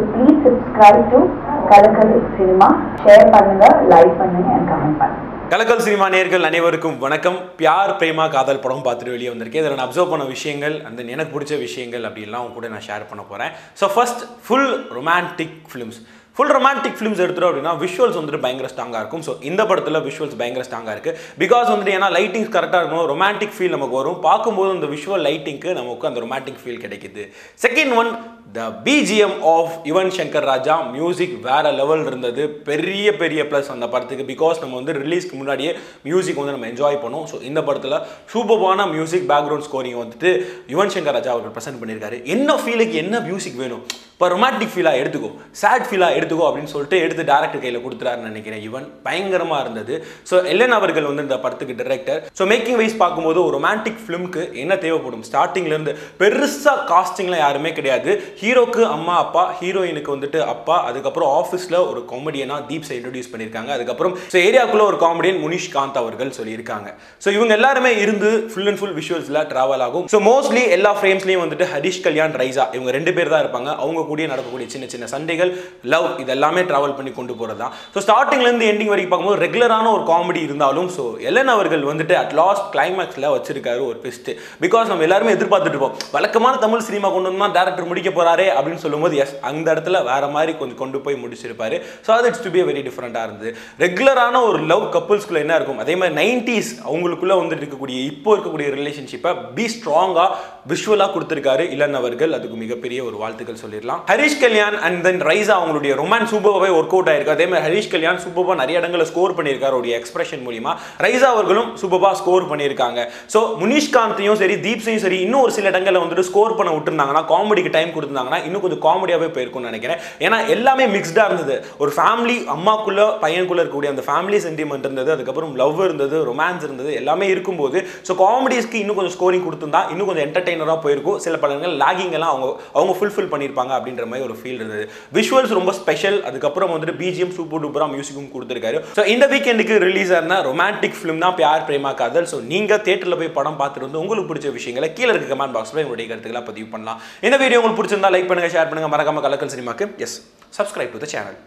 So please subscribe to Kalakkal cinema share பண்ணுங்க like பண்ணுங்க and comment பண்ணுங்க. Kalakkal cinema நேர்கள் அனைவருக்கும் வணக்கம். பியார் பிரேமா காதல் படம் பார்த்துட்டு வெளியே வந்திருக்கேன். இதில் நான் அப்சர்வ் பண்ண விஷயங்கள் அந்த எனக்கு பிடிச்ச விஷயங்கள் அப்படிலாம் கூட நான் ஷேர் பண்ண போகிறேன் so first full romantic films full romantic films எடுத்துட்டோம் அப்படின்னா விஷுவல்ஸ் வந்துட்டு பயங்கர ஸ்ட்ராங்காக இருக்கும். ஸோ இந்த படத்தில் விஷுவல்ஸ் பயங்கர ஸ்ட்ராங்காக இருக்குது பிகாஸ் வந்துட்டு ஏன்னா லைட்டிங்ஸ் கரெக்டாக இருக்கும் ரொமான்டிக் ஃபீல் நமக்கு வரும். பார்க்கும்போது அந்த விஷுவல் லைட்டிங்க்கு நமக்கு அந்த ரொமான்டிக் ஃபீல் கிடைக்குது. Second one the BGM of Yuvan Shankar Raja music வேறு லெவல் இருந்தது. பெரிய பெரிய ப்ளஸ் அந்த படத்துக்கு. பிகாஸ் நம்ம வந்து ரிலீஸ்க்கு முன்னாடியே மியூசிக் வந்து நம்ம என்ஜாய் பண்ணோம். ஸோ இந்த படத்தில் சூப்பர்பான மியூசிக் பேக்ரவுண்ட் ஸ்கோரிங் வந்துட்டு யுவன் சங்கர் ராஜா அவர்கள் ப்ரெசென்ட் பண்ணியிருக்காரு. என்ன ஃபீலுக்கு என்ன மியூசிக் வேணும்? இப்போ ரொமான்டிக் ஃபீலாக எடுத்துக்கோ. சேட் ஃபீலாக எடுத்துக்கோ அப்படின்னு சொல்லிட்டு எடுத்து டேரக்டர் கையில் கொடுத்துறாருன்னு நினைக்கிறேன் ஈவன் பயங்கரமாக இருந்தது. ஸோ எல்லன் அவர்கள் வந்து இந்த படத்துக்கு டிரெக்டர் ஸோ மேக்கிங் வைஸ் பார்க்கும்போது ஒரு ரொமான்டிக் ஃபிலிம்க்கு என்ன தேவைப்படும்? ஸ்டார்டிங்லேருந்து பெருசாக காஸ்டிங்லாம் யாருமே கிடையாது. ஹீரோக்கு அம்மா அப்பா ஹீரோயினுக்கு வந்துட்டு அப்பா அதுக்கப்புறம் ஆஃபீஸில் ஒரு காமெடியனாக தீப்ஸை இன்ட்ரடியூஸ் பண்ணியிருக்காங்க. அதுக்கப்புறம் ஸோ ஏரியாக்குள்ளே ஒரு காமெடியன் முனிஷ் காந்த் அவர்கள் சொல்லியிருக்காங்க. ஸோ இவங்க எல்லாருமே இருந்து ஃபுல் அண்ட் ஃபுல் விஷுவல்ஸில் ட்ராவல் ஆகும். ஸோ மோஸ்ட்லி எல்லா ஃப்ரேம்ஸ்லையும் வந்துட்டு ஹரிஷ் கல்யாண் ரைசா இவங்க ரெண்டு பேர் தான் இருப்பாங்க. அவங்க கூடிய நடக்கக்கூடிய சின்ன சின்ன சண்டைகள் லவ் இதெல்லாமே ட்ராவல் பண்ணி கொண்டு போகிறது தான் ஸோ ஸ்டார்டிங்லேருந்து எண்டிங் வரைக்கும் பார்க்கும்போது ரெகுலரான ஒரு காமெடி இருந்தாலும் ஸோ எலன் அவர்கள் வந்துட்டு அட் லாஸ்ட் கிளைமேக்ஸில் வச்சிருக்காரு ஒரு பெஸ்ட்டு பிகாஸ் நம்ம எல்லாருமே எதிர்பார்த்துட்டு இருப்போம் வழக்கமான தமிழ் சினிமா கொண்டு வந்தால் டேரக்டர் முடிக்க போகிறாரே அப்படின்னு சொல்லும்போது எஸ் அந்த இடத்துல வேற மாதிரி கொஞ்சம் கொண்டு போய் முடிச்சிருப்பாரு. ஸோ அது இட்ஸ் டு பி வெரி டிஃப்ரெண்டாக இருந்தது. ரெகுலரான ஒரு லவ் கப்புள்ஸ்குள்ள என்ன இருக்கும்? அதே மாதிரி நைன்டிஸ் அவங்களுக்குள்ள வந்துட்டு இருக்கக்கூடிய இப்போ இருக்கக்கூடிய ரிலேஷன்ஷிப்பை பி ஸ்ட்ராங்காக விஷுவலாக கொடுத்துருக்காரு இளன் அவர்கள். அதுக்கு மிகப்பெரிய ஒரு வாழ்த்துக்கள் சொல்லிடலாம். ஹரிஷ் கல்யாண் அண்ட் தென் ரைஸா அவங்களுடைய ரொமான்ஸ் சூப்பராகவே ஒர்க் அவுட் ஆயிருக்கு. அதே மாதிரி ஹரிஷ் கல்யாண் சூப்பராக நிறைய இடங்களில் ஸ்கோர் பண்ணியிருக்காரு அவருடைய எக்ஸ்பிரஷன் மூலியமா. ரைஸா அவர்களும் சூப்பராக ஸ்கோர் பண்ணியிருக்காங்க. ஸோ முனிஷ்காந்தையும் சரி தீப்ஸையும் சரி இன்னும் ஒரு சில இடங்களில் வந்துட்டு ஸ்கோர் பண்ண விட்டுருந்தாங்கன்னா காமெடிக்கு டைம் கொடுத்துருந்தாங்கன்னா இன்னும் கொஞ்சம் காமெடியாகவே போயிருக்கும்னு நினைக்கிறேன். ஏன்னா எல்லாமே மிக்ஸ்டாக இருந்தது. ஒரு ஃபேமிலி அம்மாக்குள்ள பையனுக்குள்ள இருக்கக்கூடிய அந்த ஃபேமிலி சென்டிமெண்ட் இருந்தது அதுக்கப்புறம் லவ் இருந்தது ரொமான்ஸ் இருந்தது எல்லாமே இருக்கும்போது. ஸோ காமெடிஸ்க்கு இன்னும் கொஞ்சம் ஸ்கோரிங் கொடுத்துருந்தா இன்னும் கொஞ்சம் என்டர்டைனராக போயிருக்கும். சில படங்கள் லாகிங் எல்லாம் அவங்க அவங்க ஃபுல்ஃபில் பண்ணியிருப்பாங்க அப்படின்னு அப்படின்ற மாதிரி ஒரு ஃபீல் இருந்தது. விஷுவல்ஸ் ரொம்ப ஸ்பெஷல் அதுக்கப்புறம் வந்துட்டு பிஜிஎம் சூப்பர் டூப்பராக மியூசிக்கும் கொடுத்துருக்காரு. ஸோ இந்த வீக்கெண்டுக்கு ரிலீஸ் ஆன ரொமான்டிக் ஃபிலிம் தான் பியார் பிரேமா காதல்? ஸோ நீங்கள் தேட்டரில் போய் படம் பார்த்துட்டு வந்து உங்களுக்கு பிடிச்ச விஷயங்களை கீழே இருக்க கமெண்ட் பாக்ஸில் உங்களுடைய கருத்துக்களை பதிவு பண்ணலாம். இந்த வீடியோ உங்களுக்கு பிடிச்சிருந்தா லைக் பண்ணுங்க ஷேர் பண்ணுங்க. மறக்காம கலக்கல் சினிமாக்கு yes subscribe to the channel